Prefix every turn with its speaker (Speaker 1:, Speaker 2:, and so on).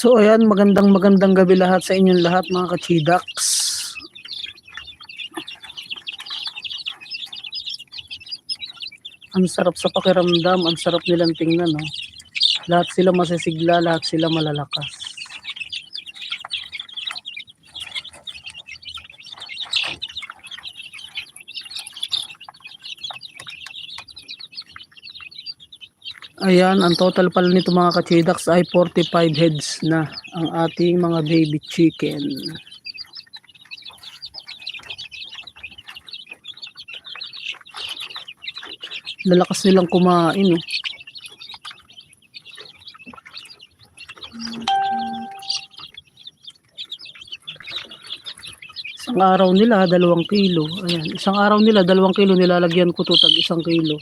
Speaker 1: So ayan, magandang magandang gabi lahat sa inyong lahat mga kachidaks. Ang sarap sa pakiramdam, ang sarap nilang tingnan, no? Lahat sila masisigla, lahat sila malalakas. Ayan, ang total pala nito mga kachidaks ay 45 heads na ang ating mga baby chicken. Lalakas nilang kumain. Oh. Isang araw nila, dalawang kilo. Ayan, isang araw nila, dalawang kilo. Nilalagyan ko to tag isang kilo.